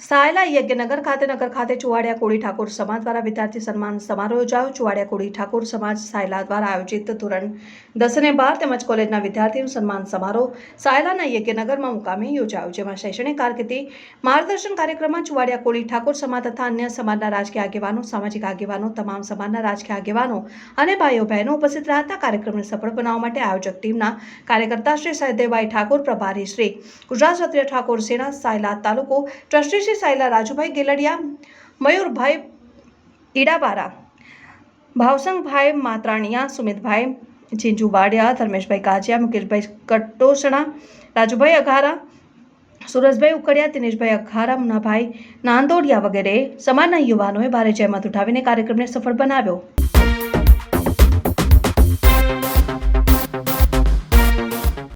સાયલા યજ્ઞનગર ખાતે નગર ખાતે ચુવાડિયા કોળી ઠાકોર સમાજ દ્વારા વિદ્યાર્થી સન્માન સમારોહ યોજાયો. ચુવાડિયા કોળી ઠાકોર સમાજ સાયલા દ્વારા આયોજિત ધોરણ દસ અને બાર તેમજ કોલેજના વિદ્યાર્થીનું સન્માન સમારોહ સાયલાના યજ્ઞનગરમાં મુકામે યોજાયો, જેમાં શૈક્ષણિક કારકિર્દી, માર્ગદર્શન કાર્યક્રમમાં ચુવાડિયા કોળી ઠાકોર સમાજ તથા અન્ય સમાજના રાજકીય આગેવાનો, સામાજિક આગેવાનો, તમામ સમાજના રાજકીય આગેવાનો અને ભાઈઓ બહેનો ઉપસ્થિત રહ્યા હતા કાર્યક્રમને સફળ બનાવવા માટે આયોજક ટીમના કાર્યકર્તા શ્રી સહદેવભાઈ ઠાકોર, પ્રભારી શ્રી ગુજરાત ક્ષત્રિય ઠાકોર સેના સાયલા તાલુકો ટ્રસ્ટી શ્રી સાયલા રાજુભાઈ ગેલડિયા, મયુરભાઈ ઈડાબારા, ભાવસંગભાઈ માત્રાણીયા, સુમિતભાઈ જીંજુ બાડિયા ધર્મેશભાઈ કાજિયા, મુકેશભાઈ કટોસણા, રાજુભાઈ અઘારા, સુરજભાઈ ઉકડિયા, દિનેશભાઈ અખારા મુનાભાઈ નાંદોડિયા વગેરે સમાજના યુવાનોએ ભારે જહેમત ઉઠાવીને કાર્યક્રમને સફળ બનાવ્યો.